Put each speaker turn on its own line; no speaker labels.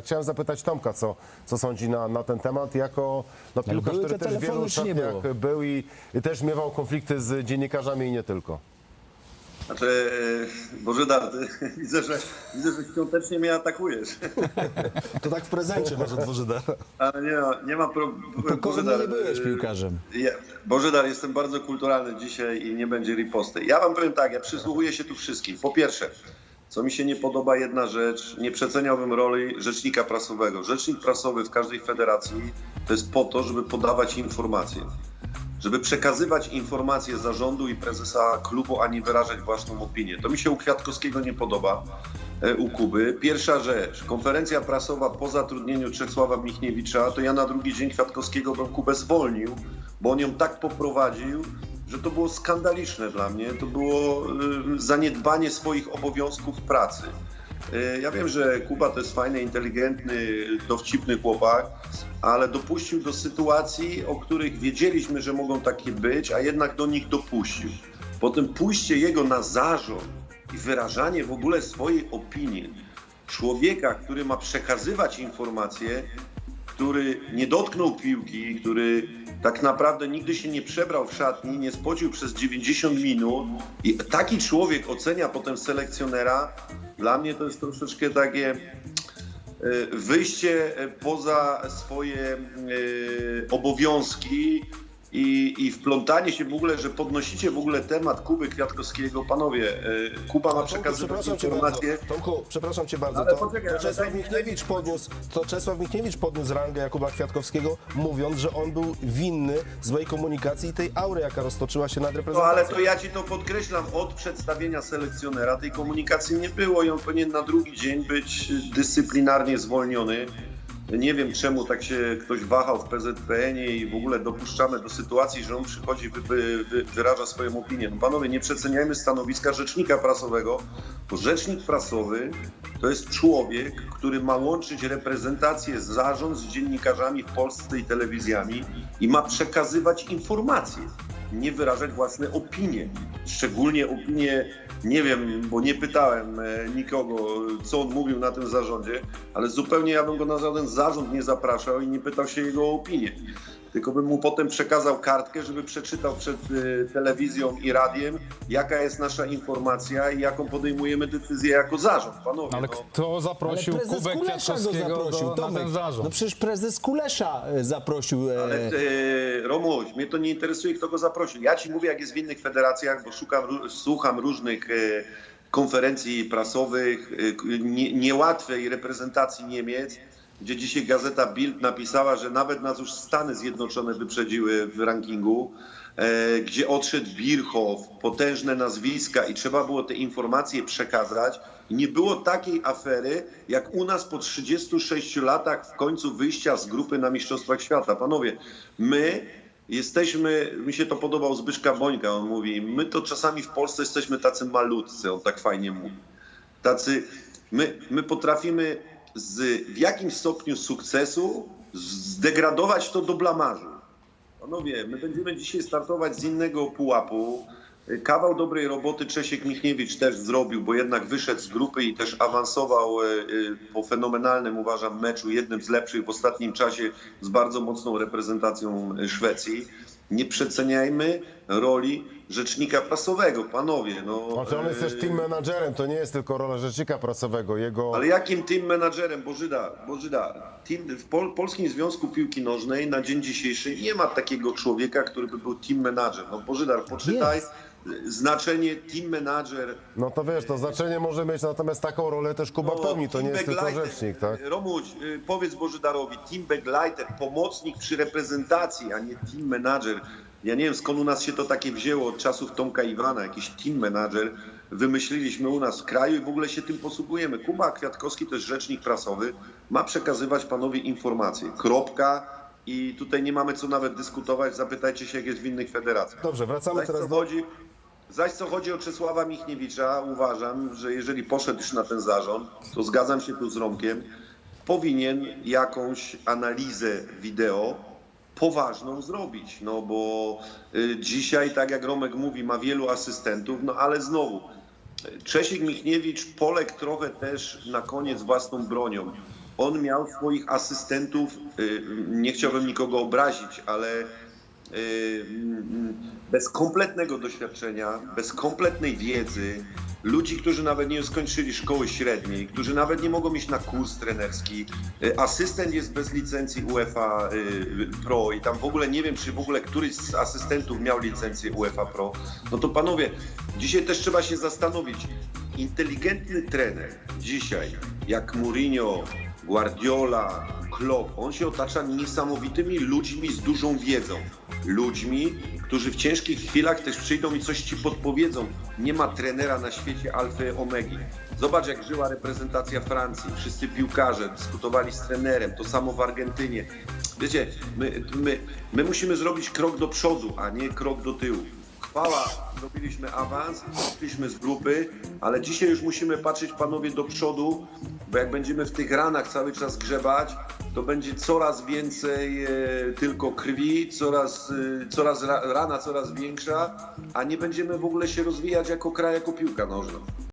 Chciałem zapytać Tomka, co, co sądzi na, na ten temat, jako no, piłkarz,
były
który
te
też w wielu
telefony, czy nie
szatniach
było?
był i, i też miewał konflikty z dziennikarzami i nie tylko.
Znaczy, e, Bożydar, ty, widzę, że, widzę, że świątecznie mnie atakujesz.
To tak w prezencie może od Bożydara.
Ale nie, ma- nie ma problemu.
Pokorny nie byłeś piłkarzem.
Ja, Bożydar, jestem bardzo kulturalny dzisiaj i nie będzie riposty. Ja wam powiem tak, ja przysłuchuję się tu wszystkim. Po pierwsze, co mi się nie podoba, jedna rzecz, nie przeceniałbym roli rzecznika prasowego. Rzecznik prasowy w każdej federacji to jest po to, żeby podawać informacje. Żeby przekazywać informacje zarządu i prezesa klubu, a nie wyrażać własną opinię. To mi się u Kwiatkowskiego nie podoba, e, u Kuby. Pierwsza rzecz, konferencja prasowa po zatrudnieniu Czesława Michniewicza, to ja na drugi dzień Kwiatkowskiego bym Kubę zwolnił, bo on ją tak poprowadził, że to było skandaliczne dla mnie. To było zaniedbanie swoich obowiązków pracy. Y, Ja wiem, że Kuba to jest fajny, inteligentny, dowcipny chłopak, ale dopuścił do sytuacji, o których wiedzieliśmy, że mogą takie być, a jednak do nich dopuścił. Potem pójście jego na zarząd i wyrażanie w ogóle swojej opinii człowieka, który ma przekazywać informacje, który nie dotknął piłki, który tak naprawdę nigdy się nie przebrał w szatni, nie spocił przez 90 minut i taki człowiek ocenia potem selekcjonera, dla mnie to jest troszeczkę takie e, wyjście e, poza swoje e, obowiązki i, i wplątanie się w ogóle, że podnosicie w ogóle temat Kuby Kwiatkowskiego. Panowie, e, Kuba ma przekazywać
cię bardzo.
informacje.
Tomku, przepraszam cię bardzo.
Ale
To,
poczekaj,
to Czesław Michniewicz podniósł, to Czesław Michniewicz podniósł rangę Jakuba Kwiatkowskiego, mówiąc, że on był winny złej komunikacji i tej aury, jaka roztoczyła się nad
No
reprezentacją.
ale to ja ci to podkreślam, od przedstawienia selekcjonera tej komunikacji nie było i on powinien na drugi dzień być dyscyplinarnie zwolniony. Nie wiem czemu tak się ktoś wahał w PZPN-ie i w ogóle dopuszczamy do sytuacji, że on przychodzi, wy, wy, wy, wyraża swoją opinię. No panowie, nie przeceniajmy stanowiska rzecznika prasowego, bo rzecznik prasowy to jest człowiek, który ma łączyć reprezentację, zarząd z dziennikarzami w Polsce i telewizjami i ma przekazywać informacje nie wyrażać własne opinie. Szczególnie opinie, nie wiem, bo nie pytałem e, nikogo, co on mówił na tym zarządzie, ale zupełnie ja bym go na żaden zarząd nie zapraszał i nie pytał się jego o opinię. Tylko bym mu potem przekazał kartkę, żeby przeczytał przed e, telewizją i radiem, jaka jest nasza informacja i jaką podejmujemy decyzję jako zarząd. Panowie,
Ale
no.
kto zaprosił
prezes
Kubę
Kulesza go
Kwiatkowskiego
zaprosił,
do, na
Tomek.
ten zarząd?
No przecież prezes Kulesza e, zaprosił. e,
Ale e, Romuś, mnie to nie interesuje, kto go zaprosił. Ja ci mówię, jak jest w innych federacjach, bo szukam, ró- słucham różnych e, konferencji prasowych, e, k- nie, niełatwej reprezentacji Niemiec, gdzie dzisiaj gazeta Bild napisała, że nawet nas już Stany Zjednoczone wyprzedziły w rankingu, e, gdzie odszedł Birchow, potężne nazwiska i trzeba było te informacje przekazać. Nie było takiej afery, jak u nas po 36 latach w końcu wyjścia z grupy na Mistrzostwach Świata. Panowie, my jesteśmy, mi się to podobał Zbyszka Bońka, on mówi, my to czasami w Polsce jesteśmy tacy malutcy, on tak fajnie mówi. Tacy, my, my potrafimy z, w jakimś stopniu sukcesu zdegradować to do blamażu. Panowie, my będziemy dzisiaj startować z innego pułapu. Kawał dobrej roboty Czesiek Michniewicz też zrobił, bo jednak wyszedł z grupy i też awansował e, e, po fenomenalnym, uważam, meczu, jednym z lepszych w ostatnim czasie z bardzo mocną reprezentacją Szwecji. Nie przeceniajmy roli rzecznika prasowego, panowie. No,
Znaczy on jest też
e,
team managerem, to nie jest tylko rola rzecznika prasowego. Jego...
ale jakim team menadżerem? Bożyda, Bożyda. Team, w Pol, Polskim Związku Piłki Nożnej na dzień dzisiejszy nie ma takiego człowieka, który by był team menadżer. No Bożydar, poczytaj
Jest.
Znaczenie team menadżer.
No to wiesz, to znaczenie może mieć, natomiast taką rolę też Kuba
No,
pełni, to nie jest tylko rzecznik, tak?
Romuś, y, powiedz Bożydarowi, team begleiter, pomocnik przy reprezentacji, a nie team manager. Ja nie wiem skąd u nas się to takie wzięło od czasów Tomka Iwana, jakiś team manager. Wymyśliliśmy u nas w kraju i w ogóle się tym posługujemy. Kuba Kwiatkowski to jest rzecznik prasowy, ma przekazywać panowie informacje. Kropka. I tutaj nie mamy co nawet dyskutować. Zapytajcie się, jak jest w innych federacjach.
Dobrze, wracamy
Zaś
teraz do...
chodzi, zaś co chodzi o Czesława Michniewicza, uważam, że jeżeli poszedł już na ten zarząd, to zgadzam się tu z Romkiem, powinien jakąś analizę wideo poważną zrobić, no bo y, dzisiaj, tak jak Romek mówi, ma wielu asystentów, no ale znowu, Czesiek Michniewicz poległ trochę też na koniec własną bronią. on miał swoich asystentów, y, nie chciałbym nikogo obrazić, ale bez kompletnego doświadczenia, bez kompletnej wiedzy, ludzi, którzy nawet nie skończyli szkoły średniej, którzy nawet nie mogą iść na kurs trenerski. Y, Asystent jest bez licencji UEFA y, Pro i tam w ogóle nie wiem, czy w ogóle któryś z asystentów miał licencję UEFA Pro. No to panowie, dzisiaj też trzeba się zastanowić. Inteligentny trener dzisiaj, jak Mourinho, Guardiola, Klopp, on się otacza niesamowitymi ludźmi z dużą wiedzą. Ludźmi, którzy w ciężkich chwilach też przyjdą i coś ci podpowiedzą. Nie ma trenera na świecie alfy omegi. Zobacz, jak żyła reprezentacja Francji. Wszyscy piłkarze dyskutowali z trenerem. To samo w Argentynie. Wiecie, my, my, my musimy zrobić krok do przodu, a nie krok do tyłu. Chwała, zrobiliśmy awans, wyszliśmy z grupy, ale dzisiaj już musimy patrzeć, panowie, do przodu, bo jak będziemy w tych ranach cały czas grzebać, to będzie coraz więcej e, tylko krwi, coraz, e, coraz ra, rana coraz większa, a nie będziemy w ogóle się rozwijać jako kraj, jako piłka nożna.